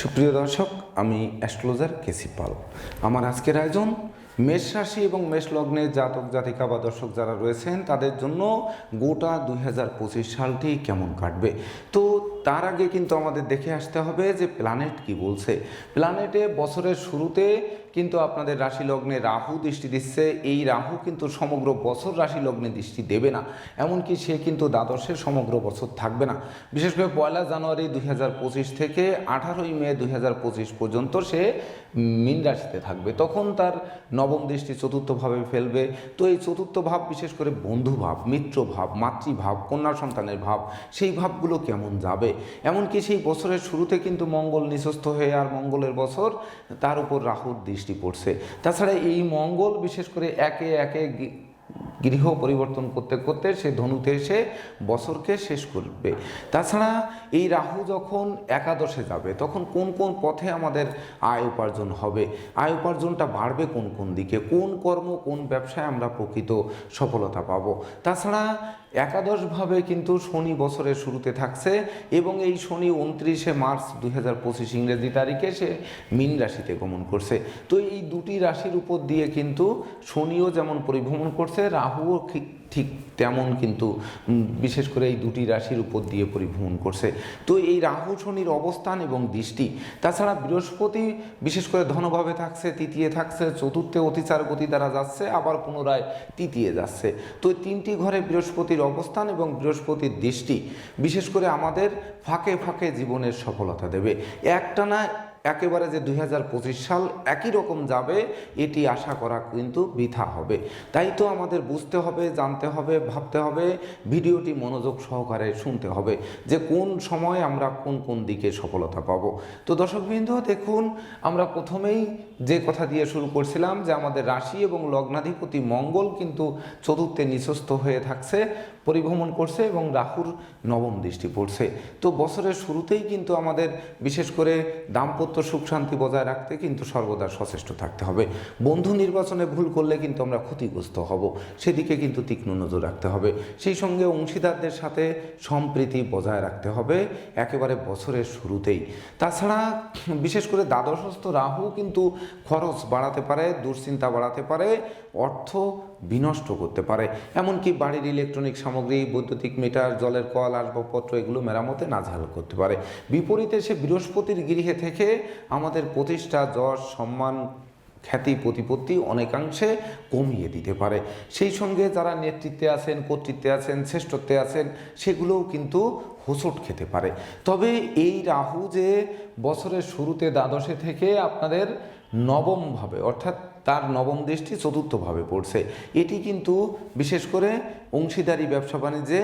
সুপ্রিয় দর্শক, আমি অ্যাস্ট্রোলজার কেসি পাল। আমার আজকের আয়োজন মেষ রাশি এবং মেষ লগ্নে জাতক, জাতিকা বা দর্শক যারা রয়েছেন, তাদের জন্য গোটা দুই হাজার পঁচিশ সালটি কেমন কাটবে? তো তার আগে কিন্তু আমাদের দেখে আসতে হবে যে প্ল্যানেট কি বলছে। প্ল্যানেটে বছরের শুরুতে কিন্তু আপনাদের রাশি লগ্নে রাহু দৃষ্টি দিচ্ছে। এই রাহু কিন্তু সমগ্র বছর রাশি লগ্নে দৃষ্টি দেবে না। এমনকি সে কিন্তু দ্বাদশের সমগ্র বছর থাকবে না। বিশেষ করে পয়লা জানুয়ারি দুই হাজার পঁচিশ থেকে আঠারোই মে দুই হাজার পঁচিশ পর্যন্ত সে মীন রাশিতে থাকবে। তখন তার নবম দৃষ্টি চতুর্থভাবে ফেলবে। তো এই চতুর্থ ভাব, বিশেষ করে বন্ধু ভাব, মিত্র ভাব, মাতৃভাব, কন্যা সন্তানের ভাব, সেই ভাবগুলো কেমন যাবে? এমনকি সেই বছরের শুরুতে কিন্তু মঙ্গল নিঃস্ত হয়ে আর মঙ্গলের বছর তার উপর রাহুর দৃষ্টি পড়ছে। তাছাড়া এই মঙ্গল বিশেষ করে একে একে গৃহ পরিবর্তন করতে করতে সে ধনুতে এসে বছরকে শেষ করবে। তাছাড়া এই রাহু যখন একাদশে যাবে, তখন কোন কোন পথে আমাদের আয় উপার্জন হবে? আয় উপার্জনটা বাড়বে কোন কোন দিকে? কোন কর্ম, কোন ব্যবসায় আমরা প্রকৃত সফলতা পাব? তাছাড়া একাদশভাবে কিন্তু শনি বছরের শুরুতে থাকছে এবং এই শনি উনত্রিশে মার্চ দুই হাজার পঁচিশ ইংরেজি তারিখে সে মীন রাশিতে গমন করছে। তো এই দুটি রাশির উপর দিয়ে কিন্তু শনিও যেমন পরিভ্রমণ করছে রাহুও ঠিক- ঠিক তেমন কিন্তু বিশেষ করে এই দুটি রাশির উপর দিয়ে পরিভ্রমণ করছে। তো এই রাহু, শনির অবস্থান এবং দৃষ্টি, তাছাড়া বৃহস্পতি বিশেষ করে ধনভাবে থাকছে, তৃতীয় থাকছে, চতুর্থে অতিচার গতি দ্বারা যাচ্ছে, আবার পুনরায় তৃতীয় যাচ্ছে। তো তিনটি ঘরে বৃহস্পতির অবস্থান এবং বৃহস্পতির দৃষ্টি, বিশেষ করে আমাদের ফাঁকে ফাঁকে জীবনের সফলতা দেবে। একটানা একেবারে যে দুই হাজার পঁচিশ সাল একই রকম যাবে, এটি আশা করা কিন্তু বৃথা হবে। তাই তো আমাদের বুঝতে হবে, জানতে হবে, ভাবতে হবে, ভিডিওটি মনোযোগ সহকারে শুনতে হবে যে কোন সময় আমরা কোন কোন দিকে সফলতা পাব। তো দর্শকবৃন্দ, দেখুন, আমরা প্রথমেই যে কথা দিয়ে শুরু করছিলাম যে আমাদের রাশি এবং লগ্নাধিপতি মঙ্গল কিন্তু চতুর্থে নিঃস্ত হয়ে থাকছে। পরিভ্রমণ করছে এবং রাহুর নবম দৃষ্টি পড়ছে। তো বছরের শুরুতেই কিন্তু আমাদের বিশেষ করে দাম্পত্য সুখ শান্তি বজায় রাখতে কিন্তু সর্বদা সচেষ্ট থাকতে হবে। বন্ধু নির্বাচনে ভুল করলে কিন্তু আমরা ক্ষতিগ্রস্ত হব, সেদিকে কিন্তু তীক্ষ্ণ নজর রাখতে হবে। সেই সঙ্গে অংশীদারদের সাথে সম্প্রীতি বজায় রাখতে হবে একেবারে বছরের শুরুতেই। তাছাড়া বিশেষ করে দ্বাদশস্থ রাহু কিন্তু খরচ বাড়াতে পারে, দুশ্চিন্তা বাড়াতে পারে, অর্থ বিনষ্ট করতে পারে। এমনকি বাড়ির ইলেকট্রনিক সামগ্রী, বৈদ্যুতিক মিটার জলের কল, আসবাবপত্র এগুলো মেরামতে নাজেহাল করতে পারে। বিপরীতে সে বৃহস্পতির গৃহে থেকে আমাদের প্রতিষ্ঠা, যশ, সম্মান, খ্যাতি, প্রতিপত্তি অনেকাংশে কমিয়ে দিতে পারে। সেই সঙ্গে যারা নেতৃত্বে আছেন, কর্তৃত্বে আছেন, শ্রেষ্ঠত্বে আছেন, সেগুলোও কিন্তু হোঁচট খেতে পারে। তবে এই রাহু যে বছরের শুরুতে দ্বাদশে থেকে আপনাদের নবমভাবে, অর্থাৎ তার নবম দেশটি চতুর্থভাবে পড়ছে। এটি কিন্তু বিশেষ করে অংশীদারি ব্যবসা বাণিজ্যে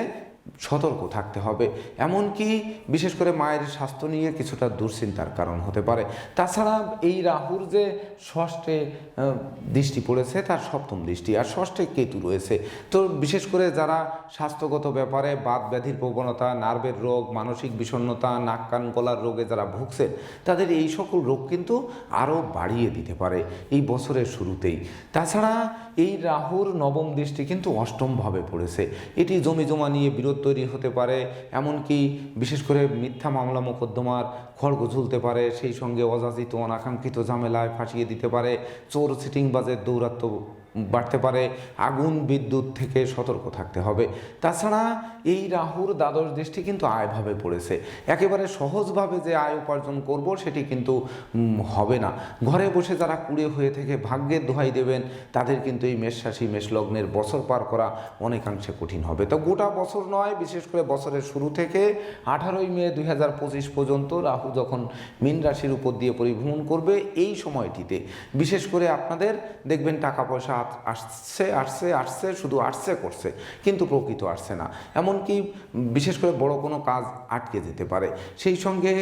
সতর্ক থাকতে হবে। এমনকি বিশেষ করে মায়ের স্বাস্থ্য নিয়ে কিছুটা দুশ্চিন্তার কারণ হতে পারে। তাছাড়া এই রাহুর যে ষষ্ঠে দৃষ্টি পড়েছে, তার সপ্তম দৃষ্টি আর ষষ্ঠে কেতু রয়েছে। তো বিশেষ করে যারা স্বাস্থ্যগত ব্যাপারে বাত ব্যাধির প্রবণতা, নার্ভের রোগ, মানসিক বিষণ্ণতা, নাক কান গলার রোগে যারা ভুগছেন, তাদের এই সকল রোগ কিন্তু আরও বাড়িয়ে দিতে পারে এই বছরের শুরুতেই। তাছাড়া এই রাহুর নবম দৃষ্টি কিন্তু অষ্টমভাবে পড়েছে। এটি জমি জমা নিয়ে বিরোধ তৈরি হতে পারে, এমনকি বিশেষ করে মিথ্যা মামলা মোকদ্দমার খড়গ ঝুলতে পারে, সেই সঙ্গে অযাচিত অনাকাঙ্ক্ষিত ঝামেলায় ফাঁসিয়ে দিতে পারে, চোর সিটিংবাজের দৌরাত্ম বাড়তে পারে, আগুন, বিদ্যুৎ থেকে সতর্ক থাকতে হবে। তাছাড়া এই রাহুর দ্বাদশ দৃষ্টি কিন্তু আয়ভাবে পড়েছে। একেবারে সহজভাবে যে আয় উপার্জন করব সেটি কিন্তু হবে না। ঘরে বসে যারা কুড়ে হয়ে থেকে ভাগ্যের দোহাই দেবেন, তাদের কিন্তু এই মেষ মেষলগ্নের বছর পার করা অনেকাংশে কঠিন হবে। তো গোটা বছর নয়, বিশেষ করে বছরের শুরু থেকে আঠারোই মে দু হাজার পঁচিশ পর্যন্ত রাহু যখন মীন রাশির উপর দিয়ে পরিভ্রমণ করবে, এই সময়টিতে। বিশেষ করে আপনাদের দেখবেন টাকা পয়সা আসছে আসছে আসছে, শুধু আসছে, করছে, কিন্তু প্রকৃত আসছে না। এমনকি বিশেষ করে বড় কোনো কাজ আটকে যেতে পারে। সেই সঙ্গে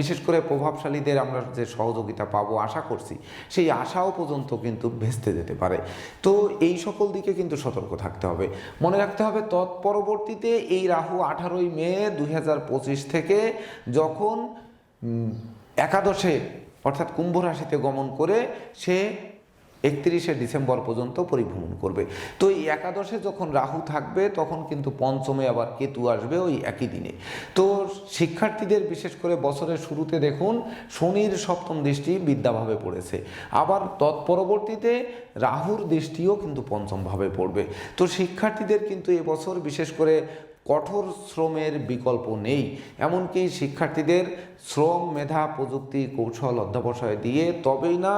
বিশেষ করে প্রভাবশালীদের আমরা যে সহযোগিতা পাবো, আশা করছি, সেই আশাও পর্যন্ত কিন্তু ভেস্তে যেতে পারে। তো এই সকল দিকে কিন্তু সতর্ক থাকতে হবে। মনে রাখতে হবে, তৎপরবর্তীতে এই রাহু আঠারোই মে দু হাজার পঁচিশ থেকে যখন একাদশে, অর্থাৎ কুম্ভ রাশিতে গমন করে সে একত্রিশে ডিসেম্বর পর্যন্ত পরিভ্রমণ করবে। তো এই একাদশে যখন রাহু থাকবে, তখন কিন্তু পঞ্চমে আবার কেতু আসবে ওই একই দিনে। তো শিক্ষার্থীদের বিশেষ করে বছরের শুরুতে দেখুন, শনির সপ্তম দৃষ্টি বিদ্যাভাবে পড়েছে। আবার তৎপরবর্তীতে রাহুর দৃষ্টিও কিন্তু পঞ্চমভাবে পড়বে। তো শিক্ষার্থীদের কিন্তু এবছর বিশেষ করে কঠোর শ্রমের বিকল্প নেই। এমনকি শিক্ষার্থীদের শ্রম, মেধা, প্রযুক্তি, কৌশল অধ্যাবসায় দিয়ে তবেই না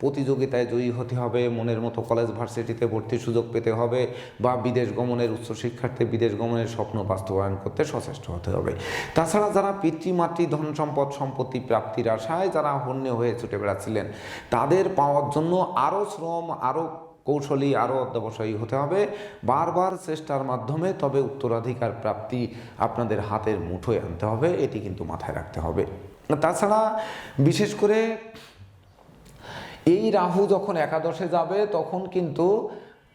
প্রতিযোগিতায় জয়ী হতে হবে, মনের মতো কলেজ ভার্সিটিতে ভর্তির সুযোগ পেতে হবে বা বিদেশ গমনের উচ্চশিক্ষার্থী বিদেশ গমনের স্বপ্ন বাস্তবায়ন করতে সচেষ্ট হতে হবে। তাছাড়া যারা পিতৃমাতৃ ধন সম্পদ সম্পত্তি প্রাপ্তির আশায় যারা হন্য হয়ে ছুটে বেড়াচ্ছিলেন, তাদের পাওয়ার জন্য আরও শ্রম, আরও কৌশলী, আরও অধ্যবসায়ী হতে হবে। বারবার চেষ্টার মাধ্যমে তবে উত্তরাধিকার প্রাপ্তি আপনাদের হাতের মুঠোয় আনতে হবে, এটি কিন্তু মাথায় রাখতে হবে। তাছাড়া বিশেষ করে এই রাহু যখন একাদশে যাবে তখন কিন্তু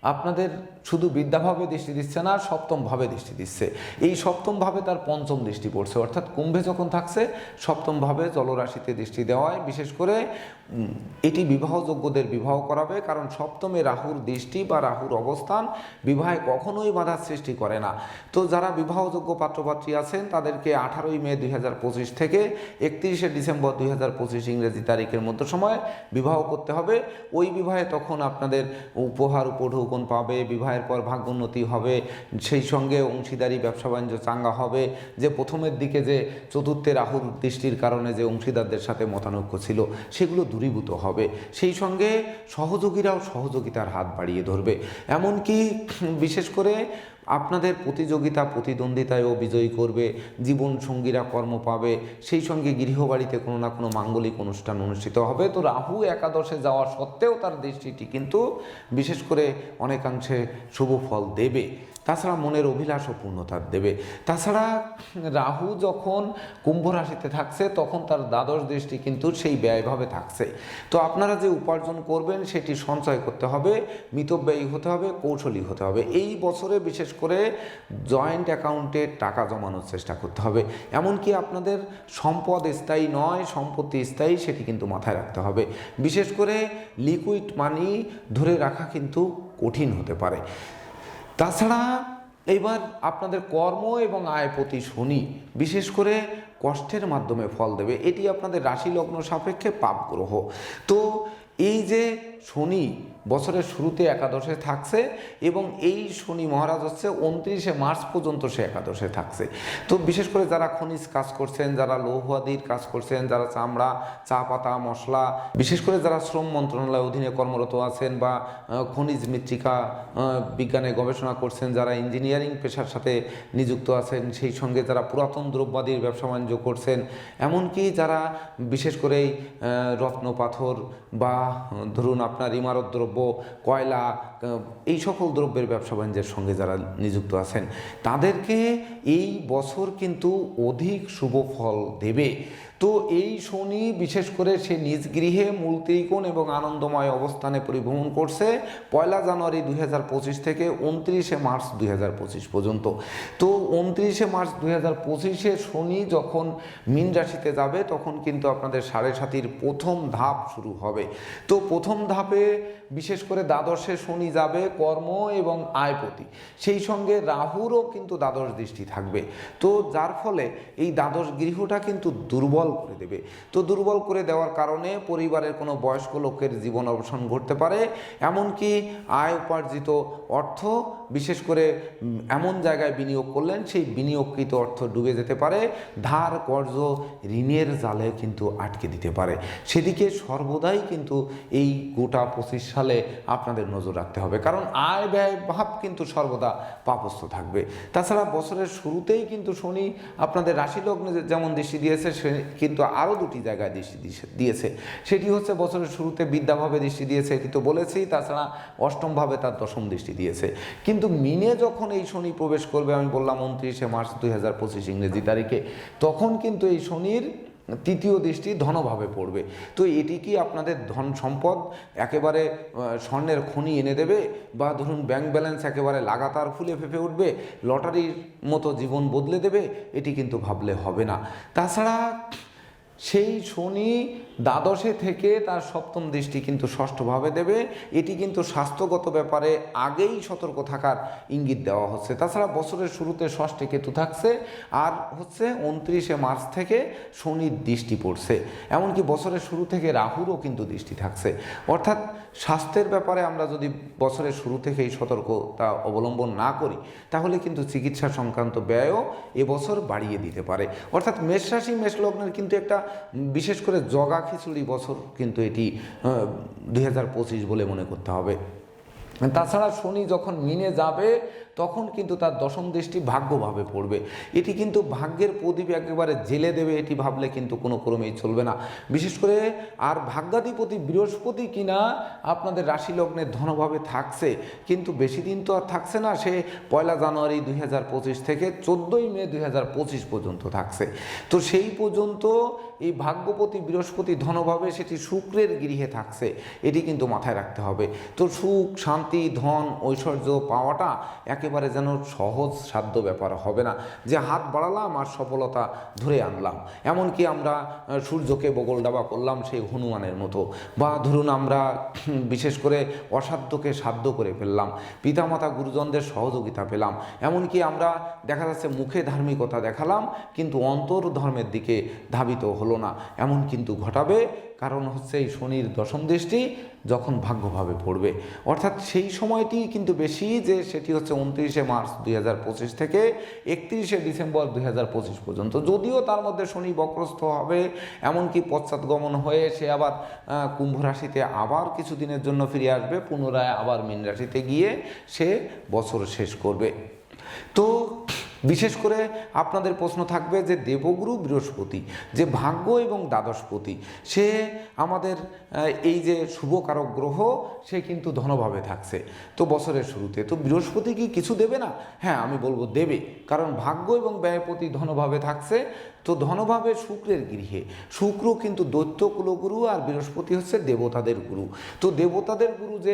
আপনাদের শুধু বিদ্যাভাবে দৃষ্টি দিচ্ছে না সপ্তম ভাবে দৃষ্টি দিচ্ছে। এই সপ্তম ভাবে তার পঞ্চম দৃষ্টি পড়ছে। অর্থাৎ কুম্ভে যখন থাকছে সপ্তম ভাবে জলরাশিতে দৃষ্টি দেওয়ায়, বিশেষ করে এটি বিবাহযোগ্যদের বিবাহ করাবে, কারণ সপ্তমে রাহুর দৃষ্টি বা রাহুর অবস্থান বিবাহে কখনোই বাধার সৃষ্টি করে না। তো যারা বিবাহযোগ্য পাত্রপাত্রী আছেন, তাদেরকে আঠারোই মে দুই হাজার পঁচিশ থেকে একত্রিশে ডিসেম্বর দুই হাজার পঁচিশ ইংরেজি তারিখের মধ্যে সময় বিবাহ করতে হবে। ওই বিবাহে তখন আপনাদের উপহার, উপঢৌকন পাবে বিবাহের পর ভাগ্যোন্নতি হবে। সেই সঙ্গে অংশীদারি ব্যবসা বাণিজ্য চাঙ্গা হবে। যে প্রথমের দিকে যে চতুর্থে রাহুর দৃষ্টির কারণে যে অংশীদারদের সাথে মতানৈক্য ছিল, সেগুলো দূরীভূত হবে। সেই সঙ্গে সহযোগীরাও সহযোগিতার হাত বাড়িয়ে ধরবে। এমনকি বিশেষ করে আপনাদের প্রতিযোগিতা প্রতিদ্বন্দ্বিতায়ও বিজয়ী করবে, জীবন সঙ্গীরা কর্ম পাবে, সেই সঙ্গে গৃহবাড়িতে কোনো না কোনো মাঙ্গলিক অনুষ্ঠান অনুষ্ঠিত হবে। তো রাহু একাদশে যাওয়া সত্ত্বেও তার দৃষ্টিটি কিন্তু বিশেষ করে অনেকাংশে শুভ ফল দেবে। তাছাড়া মনের অভিলাষও পূর্ণতা দেবে। তাছাড়া রাহু যখন কুম্ভ রাশিতে থাকছে, তখন তার দ্বাদশ দৃষ্টি কিন্তু সেই ব্যয়ভাবে থাকছে। তো আপনারা যে উপার্জন করবেন, সেটি সঞ্চয় করতে হবে, মিতব্যয়ী হতে হবে, কৌশলী হতে হবে। এই বছরে বিশেষ করে জয়েন্ট অ্যাকাউন্টে টাকা জমানোর চেষ্টা করতে হবে। এমনকি আপনাদের সম্পদ স্থায়ী নয়, সম্পত্তি স্থায়ী, সেটি কিন্তু মাথায় রাখতে হবে। বিশেষ করে লিকুইড মানি ধরে রাখা কিন্তু কঠিন হতে পারে। তাছাড়া এবার আপনাদের কর্ম এবং আয় প্রতি শনি বিশেষ করে কষ্টের মাধ্যমে ফল দেবে, এটি আপনাদের রাশি লগ্ন সাপেক্ষে পাপ গ্রহ তো এই যে শনি বছরের শুরুতে একাদশে থাকছে এবং এই শনি মহারাজ হচ্ছে উনত্রিশে মার্চ পর্যন্ত সে একাদশে থাকছে। তো বিশেষ করে যারা খনিজ কাজ করছেন, যারা লৌহাদির কাজ করছেন, যারা চামড়া, চা পাতা, মশলা, বিশেষ করে যারা শ্রম মন্ত্রণালয়ের অধীনে কর্মরত আছেন বা খনিজ মৃত্তিকা বিজ্ঞানে গবেষণা করছেন, যারা ইঞ্জিনিয়ারিং পেশার সাথে নিযুক্ত আছেন, সেই সঙ্গে যারা পুরাতন দ্রব্যাদির ব্যবসা বাণিজ্য করছেন, এমনকি যারা বিশেষ করে রত্ন পাথর বা, ধরুন আপনার ইমারত দ্রব্য bộ coi là এই সকল দ্রব্যের ব্যবসা বাণিজ্যের সঙ্গে যারা নিযুক্ত আছেন, তাদেরকে এই বছর কিন্তু অধিক শুভ ফল দেবে। তো এই শনি বিশেষ করে সে নিজ গৃহে মূল ত্রিকোণ এবং আনন্দময় অবস্থানে পরিভ্রমণ করছে পয়লা জানুয়ারি দুই হাজার পঁচিশ থেকে উনত্রিশে মার্চ দুই হাজার পঁচিশ পর্যন্ত। তো উনত্রিশে মার্চ দুই হাজার পঁচিশে শনি যখন মিন রাশিতে যাবে, তখন কিন্তু আপনাদের সাড়ে সাতির প্রথম ধাপ শুরু হবে। তো প্রথম ধাপে বিশেষ করে দ্বাদশে শনি যাবে কর্ম এবং আয়পতি। সেই সঙ্গে রাহুরও কিন্তু দ্বাদশ দৃষ্টি থাকবে। তো যার ফলে এই দ্বাদশ গৃহটা কিন্তু দুর্বল করে দেবে। তো দুর্বল করে দেওয়ার কারণে পরিবারের কোনো বয়স্ক লোকের জীবন অবসান ঘটতে পারে। এমনকি আয় উপার্জিত অর্থ বিশেষ করে এমন জায়গায় বিনিয়োগ করলেন, সেই বিনিয়োগকৃত অর্থ ডুবে যেতে পারে, ধার, কর্জ, ঋণের জালে কিন্তু আটকে দিতে পারে। সেদিকে সর্বদাই কিন্তু এই গোটা পঁচিশ সালে আপনাদের নজর রাখতে হবে, কারণ আয় ব্যয় ভাব কিন্তু সর্বদা পাপস্থ থাকবে। তাছাড়া বছরের শুরুতেই কিন্তু শনি আপনাদের রাশি লগ্নে যেমন দৃষ্টি দিয়েছে, সে কিন্তু আরও দুটি জায়গায় দৃষ্টি দিয়েছে- সেটি হচ্ছে বছরের শুরুতে বিদ্যাভাবে দৃষ্টি দিয়েছে, এটি তো বলেছি, তাছাড়া অষ্টমভাবে তার দশম দৃষ্টি দিয়েছে। কিন্তু মিনে যখন এই শনি প্রবেশ করবে, আমি বললাম উনত্রিশে মার্চ দুই হাজার পঁচিশ ইংরেজি তারিখে, তখন কিন্তু এই শনির তৃতীয় দৃষ্টি ধনভাবে পড়বে। তো এটি কি আপনাদের ধন সম্পদ একেবারে স্বর্ণের খনি এনে দেবে? বা ধরুন ব্যাংক ব্যালেন্স একেবারে লাগাতার ফুলে ফেপে উঠবে, লটারির মতো জীবন বদলে দেবে? এটি কিন্তু ভাবলে হবে না। তাছাড়া সেই শনি দ্বাদশে থেকে তার সপ্তম দৃষ্টি কিন্তু ষষ্ঠভাবে দেবে। এটি কিন্তু স্বাস্থ্যগত ব্যাপারে আগেই সতর্ক থাকার ইঙ্গিত দেওয়া হচ্ছে। তাছাড়া বছরের শুরুতে ষষ্ঠে কেতু থাকছে আর হচ্ছে উনত্রিশে মার্চ থেকে শনির দৃষ্টি পড়ছে। এমনকি বছরের শুরু থেকে রাহুরও কিন্তু দৃষ্টি থাকছে। অর্থাৎ স্বাস্থ্যের ব্যাপারে আমরা যদি বছরের শুরু থেকেই সতর্কতা অবলম্বন না করি, তাহলে কিন্তু চিকিৎসা সংক্রান্ত ব্যয়ও এবছর বাড়িয়ে দিতে পারে। অর্থাৎ মেষ রাশি মেষ লগ্নের কিন্তু একটা বিশেষ করে জগা খিচুড়ি বছর কিন্তু এটি দুই হাজার পঁচিশ বলে মনে করতে হবে। তাছাড়া শনি যখন মিনে যাবে তখন কিন্তু তার দশম দৃষ্টি ভাগ্যভাবে পড়বে। এটি কিন্তু ভাগ্যের প্রদীপ একেবারে জেলে দেবে, এটি ভাবলে কিন্তু কোনো ক্রমেই চলবে না। বিশেষ করে আর ভাগ্যাধিপতি বৃহস্পতি কিনা আপনাদের রাশি লগ্নের ধনভাবে থাকছে, কিন্তু বেশি দিন তো আর থাকছে না, সে পয়লা জানুয়ারি দুই হাজার পঁচিশ থেকে চোদ্দোই মে দুই হাজার পঁচিশ পর্যন্ত থাকছে। তো সেই পর্যন্ত এই ভাগ্যপতি বৃহস্পতি ধনভাবে সেটি শুক্রের গৃহে থাকছে, এটি কিন্তু মাথায় রাখতে হবে। তো সুখ, শান্তি, ধন, ঐশ্বর্য পাওয়াটা একেবারে যেন সহজ সাধ্য ব্যাপার হবে না। যে হাত বাড়ালাম আর সফলতা ধরে আনলাম। এমনকি আমরা সূর্যকে বগল ডাবা করলাম সেই হনুমানের মতো। বা ধরুন আমরা বিশেষ করে অসাধ্যকে সাধ্য করে ফেললাম। পিতামাতা গুরুজনদের সহযোগিতা পেলাম। এমনকি আমরা, দেখা যাচ্ছে মুখে ধার্মিকতা দেখালাম, কিন্তু অন্তর ধর্মের দিকে ধাবিত হলো না। এমন কিন্তু ঘটাবে কারণ হচ্ছে এই শনির দশম দৃষ্টি যখন ভাগ্যভাবে পড়বে। অর্থাৎ সেই সময়টি কিন্তু বেশি যে সেটি হচ্ছে উনত্রিশে মার্চ দুই হাজার পঁচিশ থেকে একত্রিশে ডিসেম্বর দুই হাজার পঁচিশ পর্যন্ত। যদিও তার মধ্যে শনি বক্রস্থ হবে, এমনকি পশ্চাৎগমন হয়ে সে আবার কুম্ভ রাশিতে আবার কিছুদিনের জন্য ফিরে আসবে, পুনরায় আবার মীন রাশিতে গিয়ে সে বছর শেষ করবে। তো বিশেষ করে আপনাদের প্রশ্ন থাকবে যে দেবগুরু বৃহস্পতি, যে ভাগ্য এবং দ্বাদশপতি, সে আমাদের এই যে শুভকারক গ্রহ, সে কিন্তু ধনভাবে থাকছে। তো বছরের শুরুতে, তো বৃহস্পতি কি কিছু দেবে না? হ্যাঁ আমি বলব দেবে, কারণ ভাগ্য এবং ব্যয়পতি ধনভাবে থাকছে। তো ধনভাবে শুক্রের গৃহে, শুক্র কিন্তু দৈত্য কুলগুরু আর বৃহস্পতি হচ্ছে দেবতাদের গুরু। তো দেবতাদের গুরু যে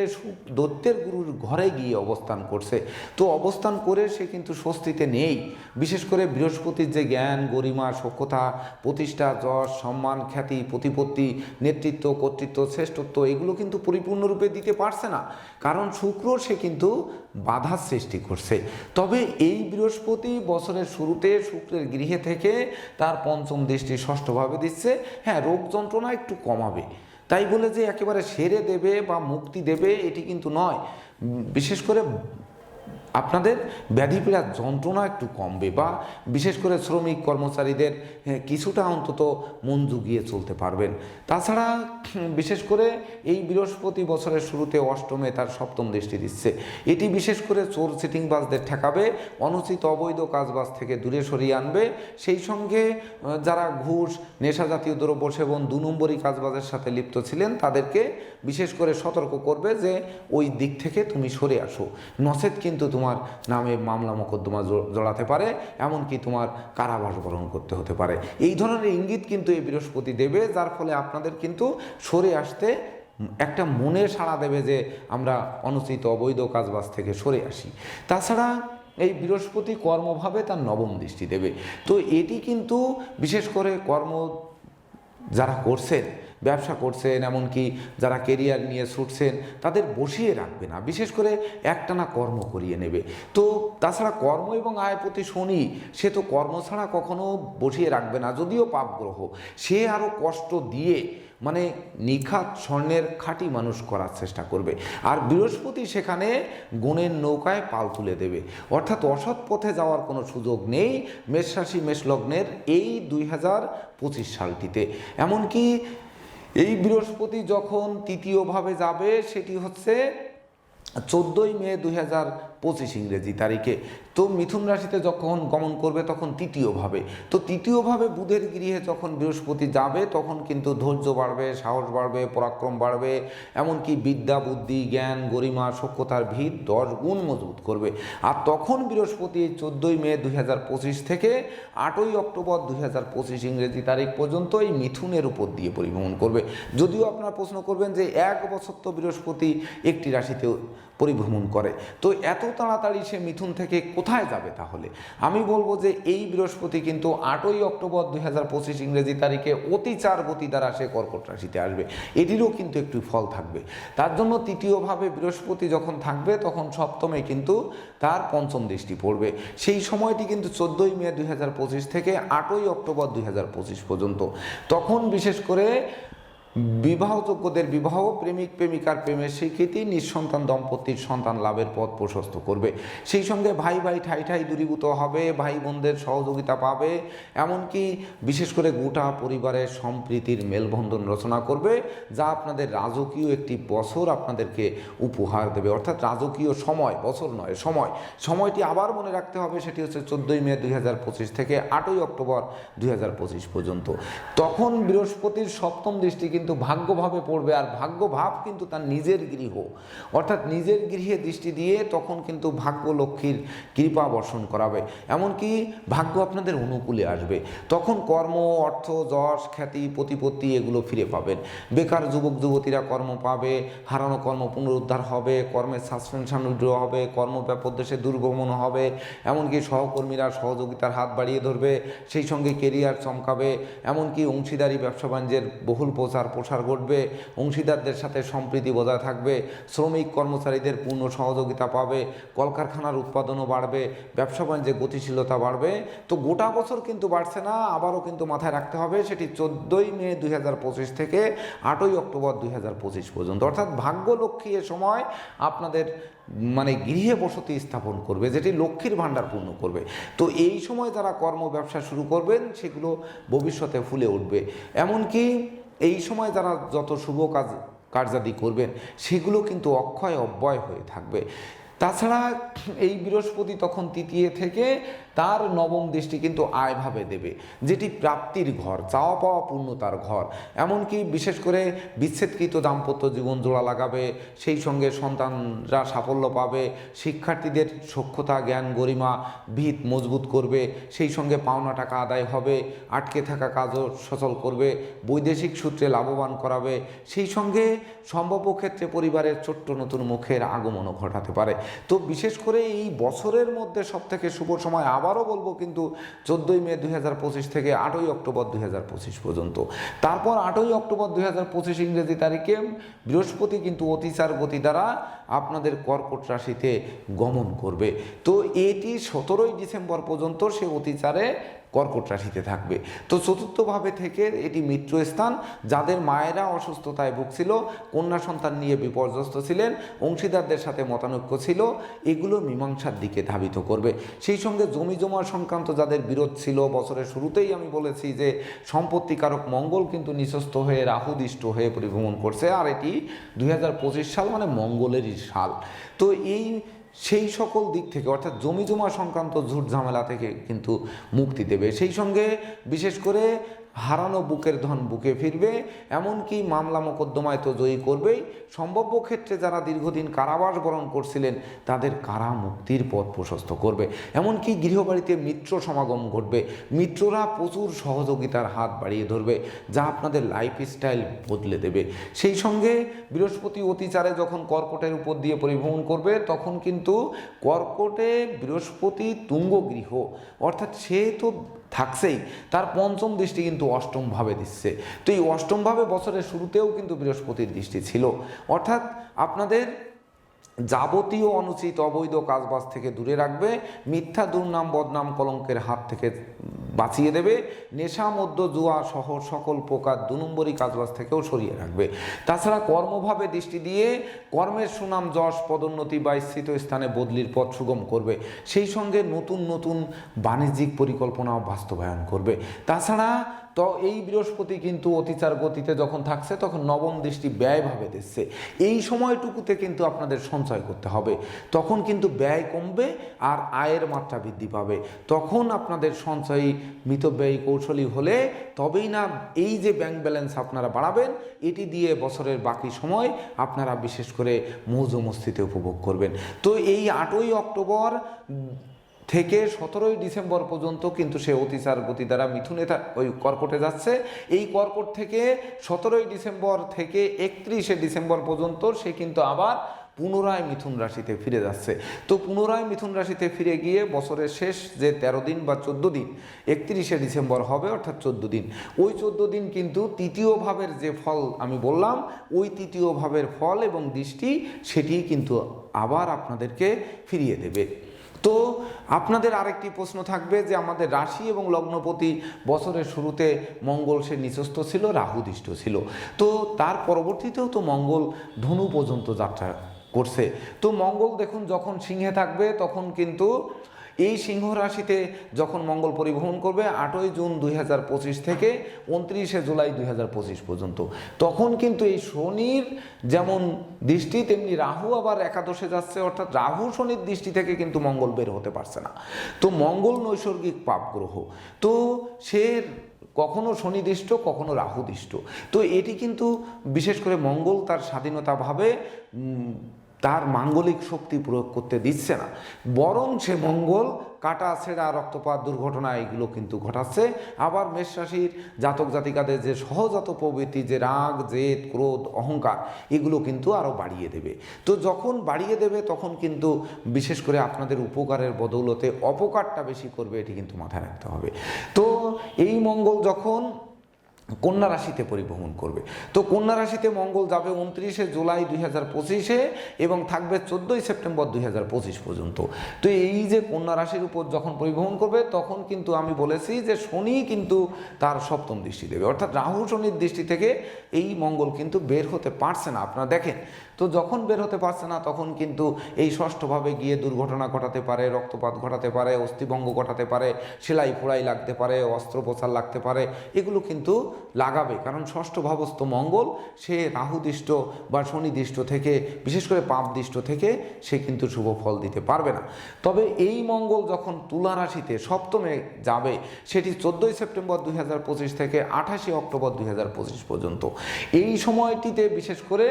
দৈত্যের গুরুর ঘরে গিয়ে অবস্থান করছে, তো অবস্থান করে সে কিন্তু স্বস্তিতে নেই। বিশেষ করে বৃহস্পতির যে জ্ঞান, গরিমা সক্ষতা প্রতিষ্ঠা, যশ, সম্মান, খ্যাতি, প্রতিপত্তি, নেতৃত্ব, কর্তৃত্ব, শ্রেষ্ঠত্ব, এগুলো কিন্তু পরিপূর্ণরূপে দিতে পারছে না। কারণ শুক্র, সে কিন্তু বাধা সৃষ্টি করছে। তবে এই বৃহস্পতি বছরের শুরুতে শুক্রের গৃহে থেকে তার পঞ্চম দৃষ্টি ষষ্ঠভাবে দিচ্ছে। হ্যাঁ রোগ যন্ত্রণা একটু কমাবে। তাই বলে যে একেবারে সেরে দেবে বা মুক্তি দেবে, এটি কিন্তু নয়। বিশেষ করে আপনাদের ব্যাধি পীড়ার যন্ত্রণা একটু কমবে বা বিশেষ করে শ্রমিক কর্মচারীদের হ্যাঁ, কিছুটা অন্তত মন জুগিয়ে চলতে পারবেন। তাছাড়া বিশেষ করে এই বৃহস্পতি বছরের শুরুতে অষ্টমে তার সপ্তম দৃষ্টি দিচ্ছে। এটি বিশেষ করে চোর সিটিংবাজদের ঠেকাবে অনুচিত অবৈধ কাজবাজ থেকে দূরে সরিয়ে আনবে। সেই সঙ্গে যারা ঘুষ নেশা জাতীয় দ্রব্য সেবন দু নম্বরই কাজবাজের সাথে লিপ্ত ছিলেন তাদেরকে বিশেষ করে সতর্ক করবে যে ওই দিক থেকে তুমি সরে আসো। নচেত কিন্তু তোমার নামে মামলা মোকদ্দমা জড়াতে পারে, এমনকি তোমার কারাবাস গ্রহণ করতে হতে পারে। এই ধরনের ইঙ্গিত কিন্তু এই বৃহস্পতি দেবে, যার ফলে আপনাদের কিন্তু সরে আসতে একটা মনে সাড়া দেবে যে আমরা অনুচিত অবৈধ কাজবাজ থেকে সরে আসি। তাছাড়া এই বৃহস্পতি কর্মভাবে তার নবম দৃষ্টি দেবে। তো এটি কিন্তু বিশেষ করে কর্ম যারা করছেন ব্যবসা করছেন, এমনকি যারা কেরিয়ার নিয়ে ছুটছেন, তাদের বসিয়ে রাখবে না। বিশেষ করে একটানা কর্ম করিয়ে নেবে। তো তাছাড়া কর্ম এবং আয় প্রতি শনি, সে তো কর্ম ছাড়া কখনো বসিয়ে রাখবে না, যদিও পাপ গ্রহ। সে আরও কষ্ট দিয়ে মানে নিখাত স্বর্ণের খাঁটি মানুষ করার চেষ্টা করবে। আর বৃহস্পতি সেখানে গুণের নৌকায় পাল তুলে দেবে। অর্থাৎ অসৎ পথে যাওয়ার কোনো সুযোগ নেই মেষ মেষলগ্নের এই দুই হাজার পঁচিশ সালটিতে। এমনকি এই বৃহস্পতি যখন তৃতীয়ভাবে যাবে সেটি হচ্ছে চোদ্দই মে দুই হাজার পঁচিশ ইংরেজি তারিখে। তো মিথুন রাশিতে যখন গমন করবে তখন তৃতীয়ভাবে তো তৃতীয়ভাবে বুধের গৃহে যখন বৃহস্পতি যাবে, তখন কিন্তু ধৈর্য বাড়বে, সাহস বাড়বে, পরাক্রম বাড়বে, এমনকি বিদ্যা, বুদ্ধি, জ্ঞান, গরিমা সক্ষতার ভিত দশ গুণ মজবুত করবে। আর তখন বৃহস্পতি চোদ্দোই মে দুই হাজার পঁচিশ থেকে আটই অক্টোবর দুই হাজার পঁচিশ ইংরেজি তারিখ পর্যন্ত এই মিথুনের উপর দিয়ে পরিভ্রমণ করবে। যদিও আপনারা প্রশ্ন করবেন যে এক বছর তো বৃহস্পতি একটি রাশিতে পরিভ্রমণ করে। তো এত তাড়াতাড়ি সে মিথুন থেকে কোথায় যাবে তাহলে? আমি বলব যে এই বৃহস্পতি কিন্তু আটই অক্টোবর দুই হাজার পঁচিশ ইংরেজি তারিখে অতিচার গতি দ্বারা সে কর্কট রাশিতে আসবে। এটিরও কিন্তু একটু ফল থাকবে। তার জন্য তৃতীয়ভাবে বৃহস্পতি যখন থাকবে, তখন সপ্তমে কিন্তু তার পঞ্চম দৃষ্টি পড়বে। সেই সময়টি কিন্তু চোদ্দোই মে দুই হাজার পঁচিশ থেকে আটই অক্টোবর দুই হাজার পঁচিশ পর্যন্ত। তখন বিশেষ করে বিবাহযোগ্যদের বিবাহ, প্রেমিক, প্রেমিকার প্রেমের স্বীকৃতি, নিঃসন্তান দম্পতির সন্তান লাভের পথ প্রশস্ত করবে। সেই সঙ্গে ভাই ভাই, ঠাই ঠাই দূরীভূত হবে, ভাই বোনদের সহযোগিতা পাবে, এমনকি বিশেষ করে গোটা পরিবারের সম্প্রীতির মেলবন্ধন রচনা করবে, যা আপনাদের রাজকীয় একটি বছর আপনাদেরকে উপহার দেবে। অর্থাৎ রাজকীয় সময়, বছর নয়, সময়। সময়টি আবার মনে রাখতে হবে, সেটি হচ্ছে চোদ্দোই মে দুই হাজার পঁচিশ থেকে আটই অক্টোবর দুই হাজার পঁচিশ পর্যন্ত। তখন বৃহস্পতির সপ্তম দৃষ্টি কিন্তু ভাগ্যভাবে পড়বে আর ভাগ্যভাব কিন্তু তার নিজের গৃহ। অর্থাৎ নিজের গৃহে দৃষ্টি দিয়ে তখন কিন্তু ভাগ্য লক্ষ্মীর কৃপা বর্ষণ করাবে। এমনকি ভাগ্য আপনাদের অনুকূলে আসবে। তখন কর্ম, অর্থ, যশ, খ্যাতি, প্রতিপত্তি এগুলো ফিরে পাবেন। বেকার যুবক, যুবতীরা কর্ম পাবে, হারানো কর্ম পুনরুদ্ধার হবে কর্মের সাসপেনশন উইড্র হবে কর্মব্যাপক দেশে দুর্গমন হবে। এমনকি সহকর্মীরা সহযোগিতার হাত বাড়িয়ে ধরবে, সেই সঙ্গে কেরিয়ার চমকাবে। এমনকি অংশীদারি, ব্যবসা বাণিজ্যের বহুল প্রচার প্রসার ঘটবে, অংশীদারদের সাথে সম্প্রীতি বজায় থাকবে, শ্রমিক কর্মচারীদের পূর্ণ সহযোগিতা পাবে, কলকারখানার উৎপাদনও বাড়বে, ব্যবসা বাণিজ্যে গতিশীলতা বাড়বে। তো গোটা বছর কিন্তু বাড়ছে না, আবারও কিন্তু মাথায় রাখতে হবে, সেটি চোদ্দোই মে দুই হাজার পঁচিশ থেকে আটই অক্টোবর দুই হাজার পঁচিশ পর্যন্ত। অর্থাৎ ভাগ্যলক্ষ্মী এ সময় আপনাদের মানে গৃহে বসতি স্থাপন করবে, যেটি লক্ষ্মীর ভাণ্ডার পূর্ণ করবে। তো এই সময় যারা কর্ম ব্যবসা শুরু করবেন, সেগুলো ভবিষ্যতে ফুলে উঠবে। এমনকি এই সময় যারা যত শুভ কাজ, কার্যাদি করবেন, সেগুলো কিন্তু অক্ষয় অব্যয় হয়ে থাকবে। তাছাড়া এই বৃহস্পতি তখন তৃতীয় থেকে তার নবম দৃষ্টি কিন্তু আয়ভাবে দেবে, যেটি প্রাপ্তির ঘর, চাওয়া পাওয়া পূর্ণতার ঘর। এমনকি বিশেষ করে বিচ্ছেদকৃত দাম্পত্য জীবন জোড়া লাগাবে, সেই সঙ্গে সন্তানরা সাফল্য পাবে, শিক্ষার্থীদের সক্ষতা, জ্ঞান, গরিমা, ভিত মজবুত করবে, সেই সঙ্গে পাওনা টাকা আদায় হবে, আটকে থাকা কাজও সচল করবে, বৈদেশিক সূত্রে লাভবান করাবে, সেই সঙ্গে সম্ভাব্য ক্ষেত্রে পরিবারের ছোট্ট নতুন মুখের আগমনও ঘটাতে পারে। তো বিশেষ করে এই বছরের মধ্যে সব থেকে শুভ সময় আবারও বলব কিন্তু চোদ্দোই মে দুই হাজার পঁচিশ থেকে আটই অক্টোবর দুই হাজার পঁচিশ পর্যন্ত। তারপর আটই অক্টোবর দুই হাজার পঁচিশ ইংরেজি তারিখে বৃহস্পতি কিন্তু অতিচার গতি দ্বারা আপনাদের কর্কট রাশিতে গমন করবে। তো এটি সতেরোই ডিসেম্বর পর্যন্ত সে অতিচারে কর্কট রাশিতে থাকবে। তো চতুর্থভাবে থেকে এটি মিত্র স্থান যাদের মায়েরা অসুস্থতায় ভুগছিল, কন্যা সন্তান নিয়ে বিপর্যস্ত ছিলেন, অংশীদারদের সাথে মতানৈক্য ছিল, এগুলো মীমাংসার দিকে ধাবিত করবে। সেই সঙ্গে জমি জমা সংক্রান্ত যাদের বিরোধ ছিল, বছরের শুরুতেই আমি বলেছি যে সম্পত্তিকারক মঙ্গল কিন্তু নিঃস্ত হয়ে রাহুদিষ্ট হয়ে পরিভ্রমণ করছে, আর এটি দু হাজার পঁচিশ সাল মানে মঙ্গলেরই সাল। তো এই সেই সকল দিক থেকে, অর্থাৎ জমি জমা সংক্রান্ত ঝুট ঝামেলা থেকে কিন্তু মুক্তি দেবে। সেই সঙ্গে বিশেষ করে হারানো বুকের ধন বুকে ফিরবে, এমনকি মামলা মোকদ্দমায় তো জয়ী করবেই। সম্ভাব্য ক্ষেত্রে যারা দীর্ঘদিন কারাবাস বরণ করছিলেন, তাদের কারা মুক্তির পথ প্রশস্ত করবে? এমনকি গৃহবাড়িতে মিত্র সমাগম ঘটবে। মিত্ররা প্রচুর সহযোগিতার হাত বাড়িয়ে ধরবে, যা আপনাদের লাইফ স্টাইল বদলে দেবে। সেই সঙ্গে বৃহস্পতি অতিচারে যখন কর্কটের উপর দিয়ে পরিভ্রমণ করবে, তখন কিন্তু কর্কটে বৃহস্পতি তুঙ্গ গৃহ অর্থাৎ সে তো থাকছেই। তার পঞ্চম দৃষ্টি কিন্তু অষ্টমভাবে দিচ্ছে। তো এই অষ্টমভাবে বছরের শুরুতেও কিন্তু বৃহস্পতির দৃষ্টি ছিল। অর্থাৎ আপনাদের যাবতীয় অনুচিত অবৈধ কাজবাজ থেকে দূরে রাখবে, মিথ্যা দুর্নাম, বদনাম, কলঙ্কের হাত থেকে বাঁচিয়ে দেবে, নেশা মধ্য জুয়া সহ সকল প্রকার দু নম্বরী কাজবাজ থেকেও সরিয়ে রাখবে। তাছাড়া কর্মভাবে দৃষ্টি দিয়ে কর্মের সুনাম, যশ, পদোন্নতি বা স্থিত স্থানে বদলির পথ সুগম করবে। সেই সঙ্গে নতুন নতুন বাণিজ্যিক পরিকল্পনাও বাস্তবায়ন করবে। তাছাড়া তো এই বৃহস্পতি কিন্তু অতিচার গতিতে যখন থাকছে, তখন নবম দৃষ্টি ব্যয়ভাবে দিচ্ছে। এই সময়টুকুতে কিন্তু আপনাদের সঞ্চয় করতে হবে। তখন কিন্তু ব্যয় কমবে আর আয়ের মাত্রা বৃদ্ধি পাবে। তখন আপনাদের সঞ্চয়ী মিতব্যয়ী কৌশলী হলে তবেই না এই যে ব্যাংক ব্যালেন্স আপনারা বাড়াবেন, এটি দিয়ে বছরের বাকি সময় আপনারা বিশেষ করে মৌজ মস্তিতে উপভোগ করবেন। তো এই আটই অক্টোবর থেকে সতেরোই ডিসেম্বর পর্যন্ত কিন্তু সে অতিচার গতি দ্বারা মিথুনে ওই কর্কটে যাচ্ছে। এই কর্কট থেকে সতেরোই ডিসেম্বর থেকে একত্রিশে ডিসেম্বর পর্যন্ত সে কিন্তু আবার পুনরায় মিথুন রাশিতে ফিরে যাচ্ছে। তো পুনরায় মিথুন রাশিতে ফিরে গিয়ে বছরের শেষ যে তেরো দিন বা চোদ্দ দিন, একত্রিশে ডিসেম্বর হবে অর্থাৎ চোদ্দ দিন। ওই চোদ্দ দিন কিন্তু তৃতীয় ভাবের যে ফল আমি বললাম, ওই তৃতীয় ভাবের ফল এবং দৃষ্টি সেটি কিন্তু আবার আপনাদেরকে ফিরিয়ে দেবে। তো আপনাদের আরেকটি প্রশ্ন থাকবে যে আমাদের রাশি এবং লগ্নপতি বছরের শুরুতে মঙ্গল সে নিচস্থ ছিল রাহুদিষ্ট ছিল। তো তার পরবর্তীতেও তো মঙ্গল ধনু পর্যন্ত যাত্রা করছে। তো মঙ্গল দেখুন যখন সিংহে থাকবে তখন কিন্তু এই সিংহ রাশিতে যখন মঙ্গল পরিভ্রমণ করবে আটই জুন দুই হাজার পঁচিশ থেকে উনত্রিশে জুলাই দুই হাজার পঁচিশ পর্যন্ত। তখন কিন্তু এই শনির যেমন দৃষ্টি, তেমনি রাহু আবার একাদশে যাচ্ছে, অর্থাৎ রাহু শনির দৃষ্টি থেকে কিন্তু মঙ্গল বের হতে পারছে না। তো মঙ্গল নৈসর্গিক পাপ গ্রহ তো সে কখনো শনিদৃষ্ট কখনো রাহুদৃষ্ট তো এটি কিন্তু বিশেষ করে মঙ্গল তার স্বাধীনতাভাবে তার মাঙ্গলিক শক্তি প্রয়োগ করতে দিচ্ছে না। বরং সে মঙ্গল, কাটা ছেঁড়া রক্তপাত দুর্ঘটনা, এগুলো কিন্তু ঘটাচ্ছে। আবার মেষ রাশির জাতক জাতিকাদের যে সহজাত প্রবৃত্তি, যে রাগ, জেদ, ক্রোধ, অহংকার, এগুলো কিন্তু আরও বাড়িয়ে দেবে। তো যখন বাড়িয়ে দেবে, তখন কিন্তু বিশেষ করে আপনাদের উপকারের বদৌলতে অপকারটা বেশি করবে, এটি কিন্তু মাথায় রাখতে হবে। তো এই মঙ্গল যখন কন্যা রাশিতে পরিভ্রমণ করবে। তো কন্যা রাশিতে মঙ্গল যাবে উনত্রিশে জুলাই দুই হাজার পঁচিশে এবং থাকবে চোদ্দোই সেপ্টেম্বর দুই হাজার পঁচিশ পর্যন্ত। তো এই যে কন্যা রাশির উপর যখন পরিভ্রমণ করবে, তখন কিন্তু আমি বলেছি যে শনি কিন্তু তার সপ্তম দৃষ্টি দেবে। অর্থাৎ রাহু শনির দৃষ্টি থেকে এই মঙ্গল কিন্তু বের হতে পারছে না। আপনারা দেখেন তো যখন বের হতে পারছে না, তখন কিন্তু এই ষষ্ঠভাবে গিয়ে দুর্ঘটনা ঘটাতে পারে, রক্তপাত ঘটাতে পারে, অস্থিভঙ্গ ঘটাতে পারে, সেলাই ফোড়াই লাগতে পারে, অস্ত্রোপচার লাগতে পারে, এগুলো কিন্তু লাগাবে। কারণ ষষ্ঠ ভাবস্থ মঙ্গল, সে রাহুদৃষ্ট বা শনিদৃষ্ট থেকে, বিশেষ করে পাপদৃষ্ট থেকে, সে কিন্তু শুভ ফল দিতে পারবে না। তবে এই মঙ্গল যখন তুলা রাশিতে সপ্তমে যাবে, সেটি চোদ্দোই সেপ্টেম্বর দুই হাজার পঁচিশ থেকে আঠাশে অক্টোবর দুই হাজার পঁচিশ পর্যন্ত। এই সময়টিতে বিশেষ করে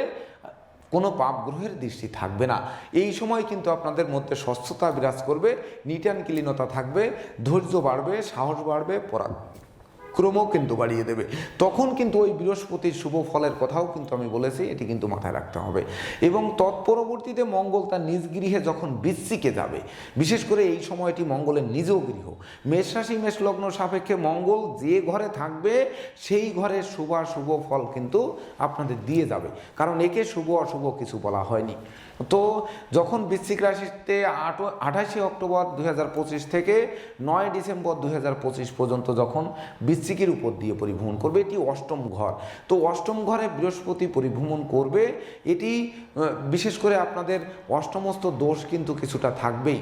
কোনো পাপ গ্রহের দৃষ্টি থাকবে না। এই সময় কিন্তু আপনাদের মধ্যে স্বচ্ছতা বিরাজ করবে নিটান ক্লিনতা থাকবে, ধৈর্য বাড়বে, সাহস বাড়বে পরাক্রমও কিন্তু বাড়িয়ে দেবে। তখন কিন্তু ওই বৃহস্পতির শুভ ফলের কথাও কিন্তু আমি বলেছি, এটি কিন্তু মাথায় রাখতে হবে। এবং তৎপরবর্তীতে মঙ্গল তার নিজ গৃহে যখন বৃশ্চিকে যাবে, বিশেষ করে এই সময়টি মঙ্গলের নিজেও গৃহ। মেষ রাশি, মেষ লগ্ন সাপেক্ষে মঙ্গল যে ঘরে থাকবে, সেই ঘরের শুভ শুভ ফল কিন্তু আপনাদের দিয়ে যাবে। কারণ একে শুভ, অশুভ কিছু বলা হয়নি। তো যখন বৃশ্চিক রাশিতে আট, আঠাশে অক্টোবর দু হাজার পঁচিশ থেকে নয় ডিসেম্বর দু হাজার পঁচিশ পর্যন্ত যখন বৃশ্চিকের উপর দিয়ে পরিভ্রমণ করবে, এটি অষ্টম ঘর। তো অষ্টম ঘরে বৃহস্পতি পরিভ্রমণ করবে, এটি বিশেষ করে আপনাদের অষ্টমস্ত দোষ কিন্তু কিছুটা থাকবেই।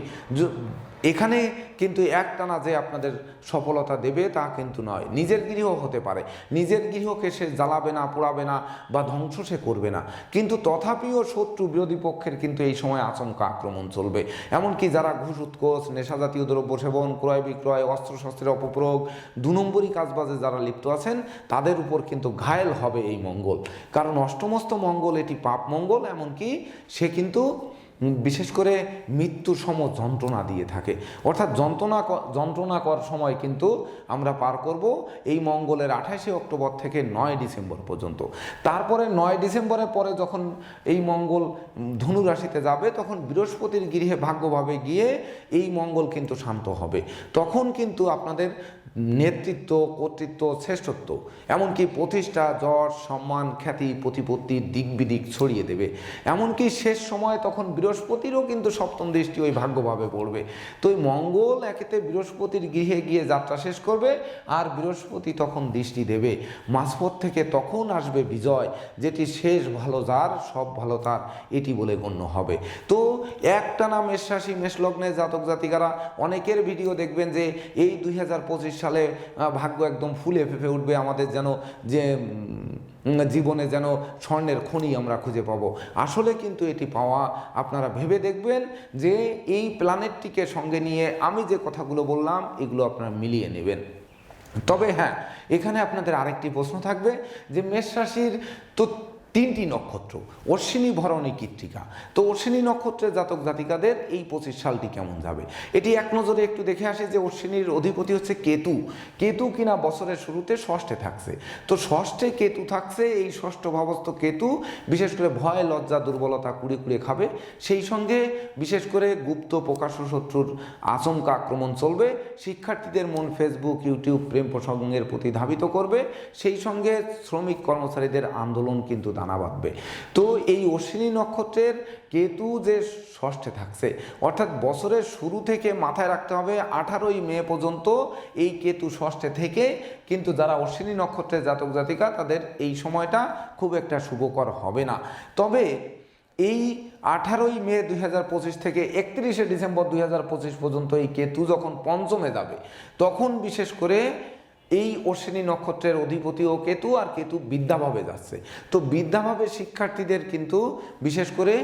এখানে কিন্তু একটানা যে আপনাদের সফলতা দেবে তা কিন্তু নয়। নিজের গৃহ হতে পারে। নিজের গৃহকে সে জ্বালাবে না, পোড়াবে না বা ধ্বংস সে করবে না। কিন্তু তথাপিও শত্রু বিরোধী পক্ষের কিন্তু এই সময় আচমকা আক্রমণ চলবে। এমনকি যারা ঘুষ উৎকোষ নেশাজাতীয় দ্রব্য সেবন, ক্রয় বিক্রয়, অস্ত্রশস্ত্রের অপপ্রয়োগ, দু নম্বরই কাজবাজে যারা লিপ্ত আছেন, তাদের উপর কিন্তু ঘায়েল হবে এই মঙ্গল। কারণ অষ্টমস্ত মঙ্গল এটি পাপ মঙ্গল, এমনকি সে কিন্তু বিশেষ করে মৃত্যুর সম যন্ত্রণা দিয়ে থাকে। অর্থাৎ যন্ত্রণা যন্ত্রণা যন্ত্রণাকর সময় কিন্তু আমরা পার করব এই মঙ্গলের আঠাশে অক্টোবর থেকে নয় ডিসেম্বর পর্যন্ত। তারপরে নয় ডিসেম্বরের পরে যখন এই মঙ্গল ধনু রাশিতে যাবে, তখন বৃহস্পতির গৃহে ভাগ্যভাবে গিয়ে এই মঙ্গল কিন্তু শান্ত হবে। তখন কিন্তু আপনাদের নেতৃত্ব, কর্তৃত্ব, শ্রেষ্ঠত্ব, এমনকি প্রতিষ্ঠা, যশ, সম্মান, খ্যাতি প্রতিপত্তির দিক বিদিক ছড়িয়ে দেবে। এমনকি শেষ সময় তখন বৃহস্পতিরও কিন্তু সপ্তম দৃষ্টি ওই ভাগ্যভাবে পড়বে। তো ওই মঙ্গল একেতে বৃহস্পতির গৃহে গিয়ে যাত্রা শেষ করবে আর বৃহস্পতি তখন দৃষ্টি দেবে। মাঝপথ থেকে তখন আসবে বিজয়, যেটি শেষ ভালো যার, সব ভালো তার, এটি বলে গণ্য হবে। তো একটানা মেষ রাশি মেষ লগ্নে জাতক জাতিকারা, অনেকের ভিডিও দেখবেন যে এই দুই হাজার পঁচিশ সালে ভাগ্য একদম ফুলে ফেঁপে উঠবে আমাদের যেন যে জীবনে যেন স্বর্ণের খনি আমরা খুঁজে পাব। আসলে কিন্তু এটি পাওয়া, আপনারা ভেবে দেখবেন যে এই প্ল্যানেটটিকে সঙ্গে নিয়ে আমি যে কথাগুলো বললাম, এগুলো আপনারা মিলিয়ে নেবেন। তবে হ্যাঁ এখানে আপনাদের আরেকটি প্রশ্ন থাকবে যে মেষ রাশির তো তিনটি নক্ষত্র, অশ্বিনী, ভরণী, কৃত্তিকা। তো অশ্বিনী নক্ষত্রের জাতক জাতিকাদের এই পঁচিশ সালটি কেমন যাবে? এটি এক নজরে একটু দেখে আসে যে অশ্বিনীর অধিপতি হচ্ছে কেতু। কেতু কিনা বছরের শুরুতে ষষ্ঠে থাকছে। তো ষষ্ঠে কেতু থাকছে, এই ষষ্ঠ ভাবস্থ কেতু বিশেষ করে ভয়, লজ্জা, দুর্বলতা কুড়ে কুড়ে খাবে। সেই সঙ্গে বিশেষ করে গুপ্ত, প্রকাশ্য শত্রুর আচমকা আক্রমণ চলবে। শিক্ষার্থীদের মন ফেসবুক ইউটিউব প্রেম প্রসঙ্গের প্রতি ধাবিত করবে। সেই সঙ্গে শ্রমিক কর্মচারীদের আন্দোলন কিন্তু দানা বাঁধবে। তো এই অশ্বিনী নক্ষত্রের কেতু যে ষষ্ঠে থাকছে, অর্থাৎ বছরের শুরু থেকে মাথায় রাখতে হবে আঠারোই মে পর্যন্ত এই কেতু ষষ্ঠে থেকে, কিন্তু যারা অশ্বিনী নক্ষত্রের জাতক জাতিকা, তাদের এই সময়টা খুব একটা শুভকর হবে না। তবে এই আঠারোই মে দুই হাজার পঁচিশ থেকে একত্রিশে ডিসেম্বর দুই হাজার পঁচিশ পর্যন্ত এই কেতু যখন পঞ্চমে যাবে, তখন বিশেষ করে এই অশ্বিনী নক্ষত্রের অধিপতি ও কেতু আর কেতু বিদ্যাভাবে যাচ্ছে। তো বিদ্যাভাবে শিক্ষার্থীদের কিন্তু বিশেষ করে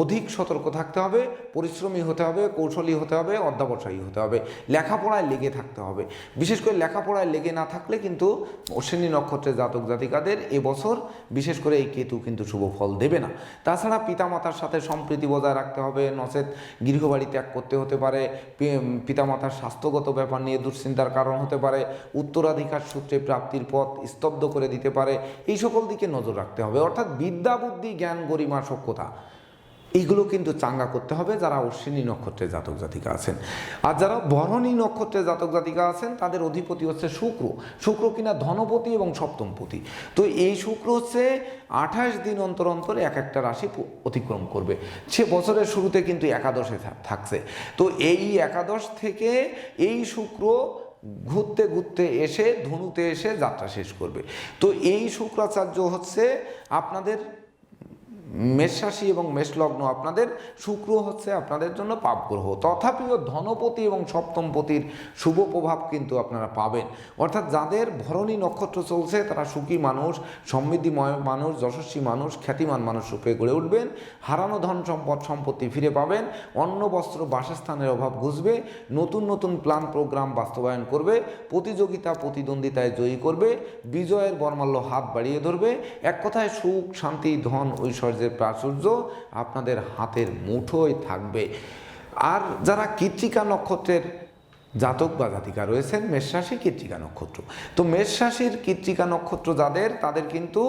অধিক সতর্ক থাকতে হবে, পরিশ্রমী হতে হবে, কৌশলী হতে হবে, অধ্যাবসায়ী হতে হবে, লেখাপড়ায় লেগে থাকতে হবে। বিশেষ করে লেখাপড়ায় লেগে না থাকলে কিন্তু অশ্বিনী নক্ষত্রের জাতক জাতিকাদের এবছর বিশেষ করে এই কেতু কিন্তু শুভ ফল দেবে না। তাছাড়া পিতামাতার সাথে সম্প্রীতি বজায় রাখতে হবে, নচেত গৃহবাড়ি ত্যাগ করতে হতে পারে পিতামাতার স্বাস্থ্যগত ব্যাপার নিয়ে দুশ্চিন্তার কারণ হতে পারে, উত্তরাধিকার সূত্রে প্রাপ্তির পথ স্তব্ধ করে দিতে পারে, এই সকল দিকে নজর রাখতে হবে। অর্থাৎ বিদ্যা, বুদ্ধি, জ্ঞান, গরিমা সক্ষতা এইগুলো কিন্তু চাঙ্গা করতে হবে যারা অশ্বিনী নক্ষত্রের জাতক জাতিকা আছেন। আর যারা বরণী নক্ষত্রের জাতক জাতিকা আছেন, তাদের অধিপতি হচ্ছে শুক্র। শুক্র কিনা ধনপতি এবং সপ্তমপতি। তো এই শুক্র হচ্ছে আঠাশ দিন অন্তর অন্তর এক একটা রাশি অতিক্রম করবে। সে বছরের শুরুতে কিন্তু একাদশে থাকছে। তো এই একাদশ থেকে এই শুক্র ঘুরতে ঘুরতে এসে ধনুতে এসে যাত্রা শেষ করবে। তো এই শুক্রাচার্য হচ্ছে আপনাদের মেষরাশি এবং মেষলগ্ন আপনাদের শুক্র হচ্ছে আপনাদের জন্য পাপ গ্রহ তথাপিও ধনপতি এবং সপ্তমপতির শুভ প্রভাব কিন্তু আপনারা পাবেন। অর্থাৎ যাদের ভরণী নক্ষত্র চলছে, তারা সুখী মানুষ, সমৃদ্ধিময় মানুষ, যশস্বী মানুষ, খ্যাতিমান মানুষ রূপে গড়ে উঠবেন। হারানো ধন সম্পদ, সম্পত্তি ফিরে পাবেন। অন্ন, বস্ত্র, বাসস্থানের অভাব ঘুষবে। নতুন নতুন প্ল্যান, প্রোগ্রাম বাস্তবায়ন করবে। প্রতিযোগিতা, প্রতিদ্বন্দ্বিতায় জয়ী করবে। বিজয়ের বর্মাল্য হাত বাড়িয়ে ধরবে। এক কথায় সুখ, শান্তি, ধন ঐশ্বর্যের প্রাচুর্য আপনাদের হাতের মুঠোয় থাকবে। আর যারা কৃত্তিকা নক্ষত্রের জাতক বা জাতিকা রয়েছেন মেষরাশি কৃত্তিকা নক্ষত্র। তো মেষরাশির কৃত্তিকা নক্ষত্র যাদের, তাদের কিন্তু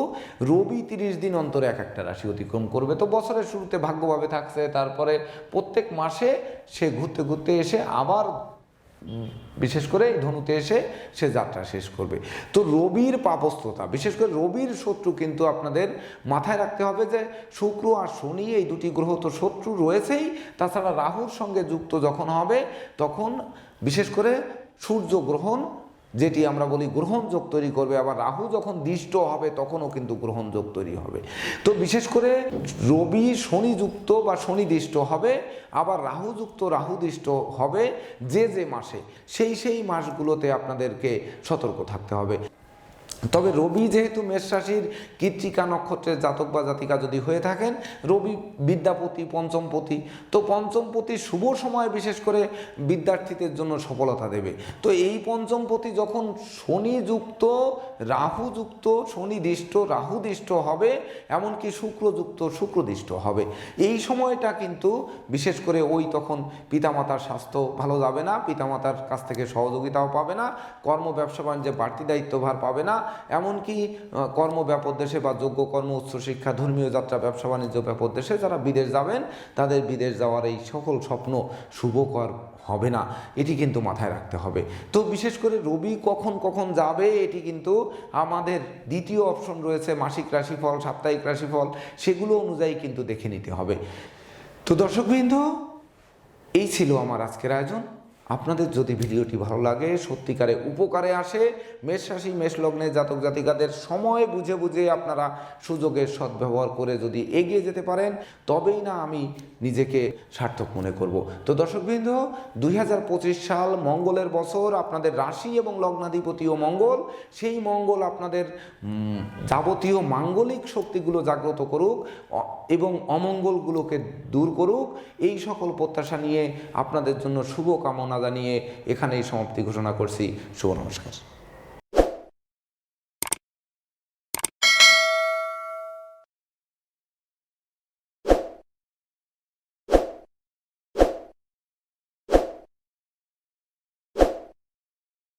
রবি তিরিশ দিন অন্তরে এক একটা রাশি অতিক্রম করবে। তো বছরের শুরুতে ভাগ্যভাবে থাকছে, তারপরে প্রত্যেক মাসে সে ঘুরতে ঘুরতে এসে আবার বিশেষ করে ধনুতে এসে সে যাত্রা শেষ করবে। তো রবির পাপস্থতা, বিশেষ করে রবির শত্রু কিন্তু আপনাদের মাথায় রাখতে হবে যে শুক্র আর শনি এই দুটি গ্রহ তো শত্রু রয়েছেই। তাছাড়া রাহুর সঙ্গে যুক্ত যখন হবে, তখন বিশেষ করে সূর্য গ্রহণ যেটি আমরা বলি গ্রহণযোগ তৈরি করবে, আবার রাহু যখন দৃষ্ট হবে তখনও কিন্তু গ্রহণযোগ তৈরি হবে। তো বিশেষ করে রবি শনিযুক্ত বা শনিদিষ্ট হবে, আবার রাহুযুক্ত রাহুদিষ্ট হবে যে যে মাসে, সেই সেই মাসগুলোতে আপনাদেরকে সতর্ক থাকতে হবে। তবে রবি যেহেতু মেষ রাশির নক্ষত্রের জাতক বা জাতিকা যদি হয়ে থাকেন, রবি বিদ্যাপতি, পঞ্চমপতি, তো পঞ্চমপতি শুভ সময় বিশেষ করে বিদ্যার্থীদের জন্য সফলতা দেবে। তো এই পঞ্চমপতি যখন শনিযুক্ত, রাহুযুক্ত, শনিদিষ্ট, রাহুদিষ্ট হবে, এমনকি শুক্রযুক্ত, শুক্রদিষ্ট হবে। এই সময়টা কিন্তু বিশেষ করে ওই তখন পিতামাতার স্বাস্থ্য ভালো যাবে না, পিতামাতার কাছ থেকে সহযোগিতাও পাবে না কর্ম ব্যবসা বাণিজ্যে বাড়তি দায়িত্বভার পাবে না এমনকি কর্ম ব্যাপক দেশে বা যোগ্য কর্ম উচ্চশিক্ষা ধর্মীয় যাত্রা, ব্যবসা বাণিজ্য ব্যাপক দেশে যারা বিদেশ যাবেন, তাদের বিদেশ যাওয়ার এই সকল স্বপ্ন শুভকর হবে না। এটি কিন্তু মাথায় রাখতে হবে। তো বিশেষ করে রবি কখন কখন যাবে, এটি কিন্তু আমাদের দ্বিতীয় অপশন রয়েছে, মাসিক রাশিফল, সাপ্তাহিক রাশিফল, সেগুলো অনুযায়ী কিন্তু দেখে নিতে হবে। তো দর্শকবৃন্দ, এই ছিল আমার আজকের আয়োজন। আপনাদের যদি ভিডিওটি ভালো লাগে, সত্যিকারে উপকারে আসে, মেষ রাশি, মেষ লগ্নে জাতক জাতিকাদের সময় বুঝে বুঝে আপনারা সুযোগের সদ্ব্যবহার করে যদি এগিয়ে যেতে পারেন, তবেই না আমি নিজেকে সার্থক মনে করব। তো দর্শকবৃন্দ, দুই হাজার পঁচিশ সাল মঙ্গলের বছর, আপনাদের রাশি এবং লগ্নাধিপতি ও মঙ্গল, সেই মঙ্গল আপনাদের যাবতীয় মাঙ্গলিক শক্তিগুলো জাগ্রত করুক এবং অমঙ্গলগুলোকে দূর করুক, এই সকল প্রত্যাশা নিয়ে আপনাদের জন্য শুভ কামনা জানিয়ে এখানেই সমাপ্তি ঘোষণা করছি। শুভ নমস্কার।